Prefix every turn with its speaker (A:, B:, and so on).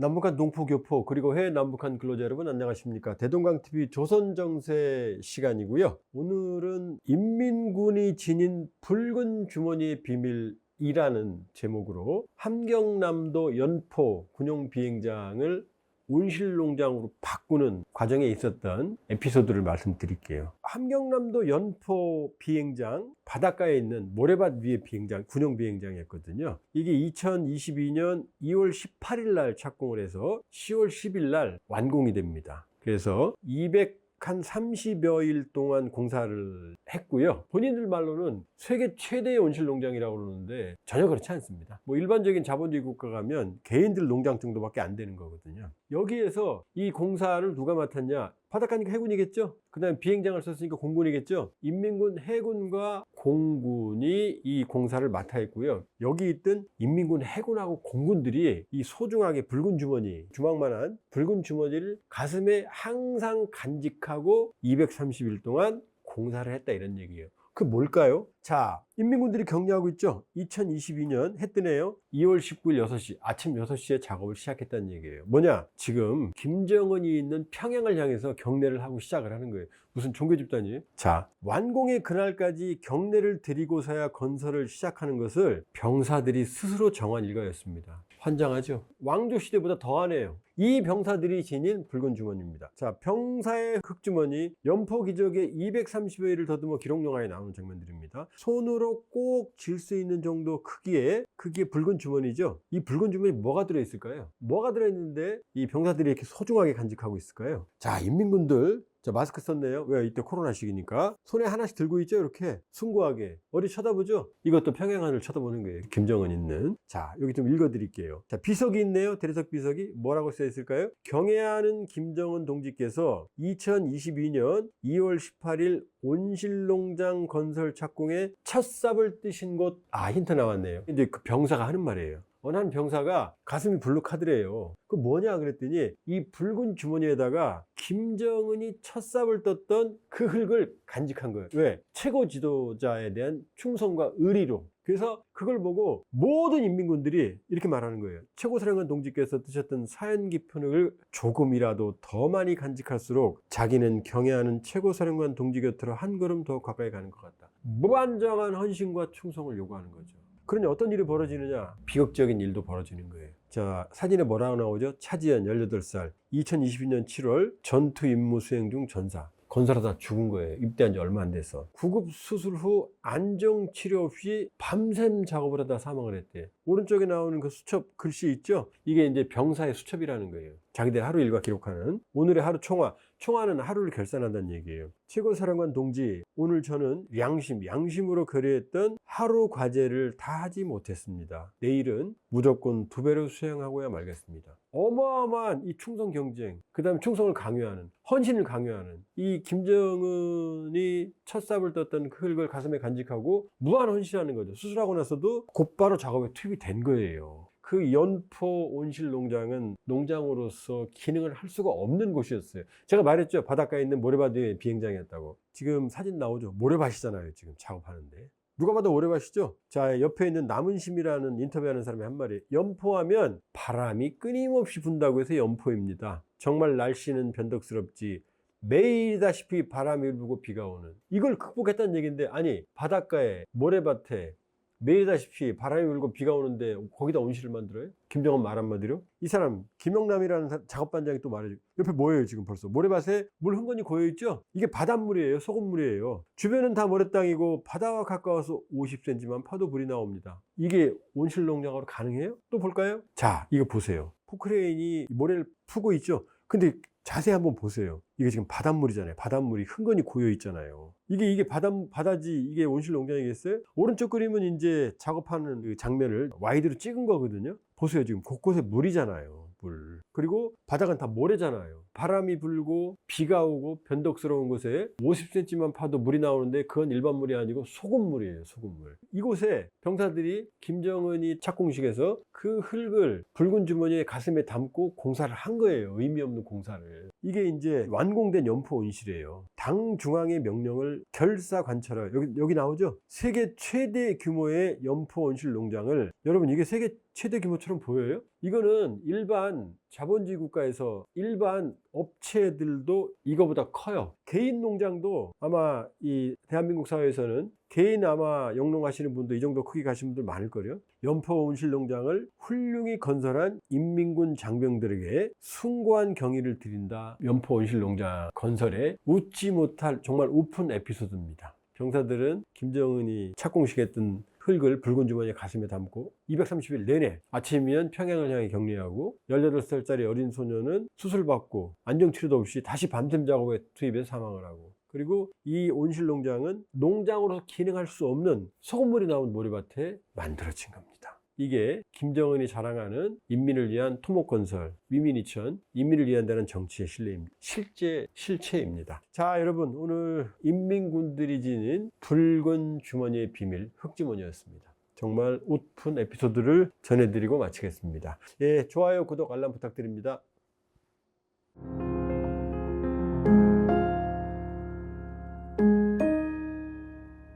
A: 남북한 동포교포 그리고 해외 남북한 근로자 여러분 안녕하십니까? 대동강TV 조선정세 시간이고요. 오늘은 인민군이 지닌 붉은 주머니의 비밀 이라는 제목으로 함경남도 연포 군용 비행장을 온실농장으로 바꾸는 과정에 있었던 에피소드를 말씀드릴게요. 함경남도 연포 비행장 바닷가에 있는 모래밭 위에 비행장, 군용 비행장이었거든요. 이게 2022년 2월 18일 날 착공을 해서 10월 10일 날 완공이 됩니다. 그래서 200 한 30여 일 동안 공사를 했고요. 본인들 말로는 세계 최대의 온실 농장이라고 그러는데 전혀 그렇지 않습니다. 뭐 일반적인 자본주의 국가 가면 개인들 농장 정도밖에 안 되는 거거든요. 여기에서 이 공사를 누가 맡았냐? 바닷가니까 해군이겠죠? 그 다음에 비행장을 썼으니까 공군이겠죠? 인민군 해군과 공군이 이 공사를 맡아 했고요. 여기 있던 인민군 해군하고 공군들이 이 소중하게 붉은 주머니, 주먹만한 붉은 주머니를 가슴에 항상 간직하고 230일 동안 공사를 했다 이런 얘기예요. 그 뭘까요? 자, 인민군들이 격려하고 있죠? 2022년 했더네요. 2월 19일 6시, 아침 6시에 작업을 시작했다는 얘기예요. 뭐냐? 지금 김정은이 있는 평양을 향해서 경례를 하고 시작을 하는 거예요. 무슨 종교 집단이에요? 자, 완공의 그날까지 경례를 드리고서야 건설을 시작하는 것을 병사들이 스스로 정한 일과였습니다. 환장하죠? 왕조 시대보다 더하네요. 이 병사들이 지닌 붉은 주머니입니다. 자, 병사의 흑주머니, 연포 기적의 230여일을 더듬어 기록 영화에 나오는 장면들입니다. 손으로 꼭쥘수 있는 정도 크기의 크기의 붉은 주머니죠. 이 붉은 주머니 뭐가 들어 있을까요? 뭐가 들어 있는데 이 병사들이 이렇게 소중하게 간직하고 있을까요? 자, 인민군들 자, 마스크 썼네요. 왜? 이때 코로나 시기니까. 손에 하나씩 들고 있죠? 이렇게. 숭고하게. 어디 쳐다보죠? 이것도 평양하늘 쳐다보는 거예요. 김정은 있는. 자, 여기 좀 읽어 드릴게요. 자, 비석이 있네요. 대리석 비석이. 뭐라고 써 있을까요? 경애하는 김정은 동지께서 2022년 2월 18일 온실농장 건설 착공에 첫 삽을 뜨신 곳. 아, 힌트 나왔네요. 이제 그 병사가 하는 말이에요. 어느 한 병사가 가슴이 불룩하더래요. 그 뭐냐 그랬더니 이 붉은 주머니에다가 김정은이 첫 삽을 떴던 그 흙을 간직한 거예요. 왜? 최고 지도자에 대한 충성과 의리로. 그래서 그걸 보고 모든 인민군들이 이렇게 말하는 거예요. 최고사령관 동지께서 뜨셨던 사연 깊은 흙을 조금이라도 더 많이 간직할수록 자기는 경애하는 최고사령관 동지 곁으로 한 걸음 더 가까이 가는 것 같다. 무한정한 헌신과 충성을 요구하는 거죠. 그러니 어떤 일이 벌어지느냐? 비극적인 일도 벌어지는 거예요. 자, 사진에 뭐라고 나오죠? 차지연 18살. 2022년 7월 전투 임무 수행 중 전사. 건설하다 죽은 거예요. 입대한 지 얼마 안 돼서. 구급 수술 후 안정 치료 없이 밤샘 작업을 하다 사망을 했대. 오른쪽에 나오는 그 수첩 글씨 있죠? 이게 이제 병사의 수첩이라는 거예요. 자기들 하루 일과 기록하는 오늘의 하루 총화. 총화는 하루를 결산한다는 얘기예요. 최고사령관 동지, 오늘 저는 양심, 양심으로 거래했던 하루 과제를 다 하지 못했습니다. 내일은 무조건 두 배로 수행하고야 말겠습니다. 어마어마한 이 충성 경쟁, 그 다음에 충성을 강요하는, 헌신을 강요하는 이 김정은이 첫 삽을 떴던 그 흙을 가슴에 간직하고 무한 헌신하는 거죠. 수술하고 나서도 곧바로 작업에 투입이 된 거예요. 그 연포 온실 농장은 농장으로서 기능을 할 수가 없는 곳이었어요. 제가 말했죠. 바닷가에 있는 모래밭 위에 비행장이었다고. 지금 사진 나오죠. 모래밭이잖아요. 지금 작업하는데. 누가 봐도 모래밭이죠? 자, 옆에 있는 남은심이라는 인터뷰하는 사람이 한 말이 연포하면 바람이 끊임없이 분다고 해서 연포입니다. 정말 날씨는 변덕스럽지. 매일다시피 바람이 불고 비가 오는. 이걸 극복했다는 얘기인데, 아니, 바닷가에, 모래밭에, 매일다시피 바람이 불고 비가 오는데 거기다 온실을 만들어요? 김정은 말 한마디로? 이 사람 김영남이라는 사- 작업반장이 또 말해줘 옆에 뭐예요 지금 벌써 모래밭에 물 흥건히 고여있죠? 이게 바닷물이에요 소금물이에요 주변은 다 모래땅이고 바다와 가까워서 50cm만 파도 불이 나옵니다 이게 온실 농장으로 가능해요? 또 볼까요? 자 이거 보세요 포크레인이 모래를 푸고 있죠? 근데 자세히 한번 보세요. 이게 지금 바닷물이잖아요. 바닷물이 흥건히 고여 있잖아요. 이게 이게 바다 바다지 이게 온실 농장이겠어요? 오른쪽 그림은 이제 작업하는 그 장면을 와이드로 찍은 거거든요. 보세요. 지금 곳곳에 물이잖아요. 물. 그리고 바닥은 다 모래잖아요. 바람이 불고 비가 오고 변덕스러운 곳에 50cm만 파도 물이 나오는데 그건 일반 물이 아니고 소금물이에요. 소금물. 이곳에 병사들이 김정은이 착공식에서 그 흙을 붉은 주머니에 가슴에 담고 공사를 한 거예요. 의미 없는 공사를. 이게 이제 완공된 연포 온실이에요. 당 중앙의 명령을 결사 관찰하 여기 여기 나오죠. 세계 최대 규모의 연포 온실 농장을 여러분 이게 세계 최대 규모처럼 보여요? 이거는 일반 자본주의 국가에서 일반 업체들도 이거보다 커요. 개인 농장도 아마 이 대한민국 사회에서는 개인 아마 영농 하시는 분도 이 정도 크기 가신 분들 많을걸요. 연포 온실 농장을 훌륭히 건설한 인민군 장병들에게 숭고한 경의를 드린다. 연포 온실 농장 건설에 웃지 못할 정말 우픈 에피소드입니다. 병사들은 김정은이 착공식했던 흙을 붉은 주머니에 가슴에 담고 230일 내내 아침이면 평양을 향해 격리하고 18살짜리 어린 소녀는 수술받고 안정치료도 없이 다시 밤샘 작업에 투입해 사망을 하고 그리고 이 온실 농장은 농장으로 기능할 수 없는 소금물이 나온 모래밭에 만들어진 겁니다. 이게 김정은이 자랑하는 인민을 위한 토목건설, 위민이천, 인민을 위한 다는 정치의 신뢰입니다. 실제 실체입니다. 자, 여러분 오늘 인민군들이 지닌 붉은 주머니의 비밀 흑주머니였습니다. 정말 웃픈 에피소드를 전해드리고 마치겠습니다. 예, 좋아요, 구독, 알람 부탁드립니다.